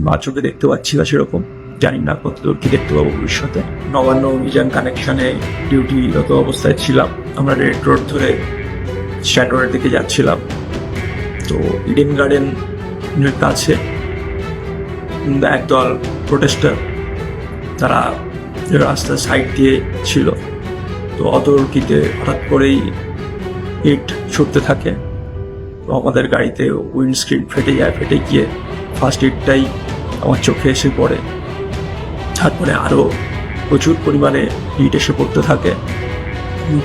মা চোখে দেখতে পাচ্ছি না সেরকম। জানি না কতদূর কি দেখতে পাবো ভবিষ্যতে। নবান্ন অভিযান কানেকশনে ডিউটিরত অবস্থায় ছিলাম। আমরা রেড রোড ধরে স্ট্যান্ডোরের দিকে যাচ্ছিলাম। তো ইডেন গার্ডেনের কাছে একদল প্রোটেস্টার তারা রাস্তার সাইড দিয়ে ছিল। তো অতর্কিতে হঠাৎ করেই ইট ছুটতে থাকে। তো আমাদের গাড়িতে উইন্ডস্ক্রিন ফেটে যায়, ফেটে গিয়ে ফার্স্ট ইটটাই আমার চোখে এসে পড়ে। তারপরে আরও প্রচুর পরিমাণে ইট এসে পড়তে থাকে।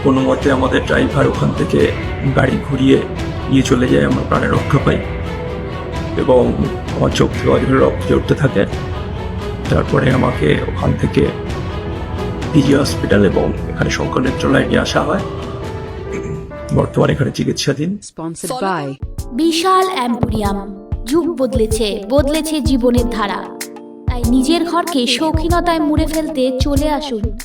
কোনো মতে আমাদের ড্রাইভার ওখান থেকে গাড়ি ঘুরিয়ে নিয়ে চলে যায় আমরা প্রাণে রক্ষা পাই। এবং আমার চোখ থেকে অঝরে রক্ত জড়তে থাকে। তারপরে আমাকে ওখান থেকে পিজি হসপিটাল এবং এখানে শঙ্কর নেত্রালয়ে নিয়ে আসা হয়। বর্তমানে এখানে চিকিৎসাধীন। বিশাল অ্যাম্পোরিয়াম। যুগ বদলেছে বদলেছে জীবনের ধারা। তাই নিজের ঘরকে শৌখিনতায় মুড়ে ফেলতে চলে আসুন।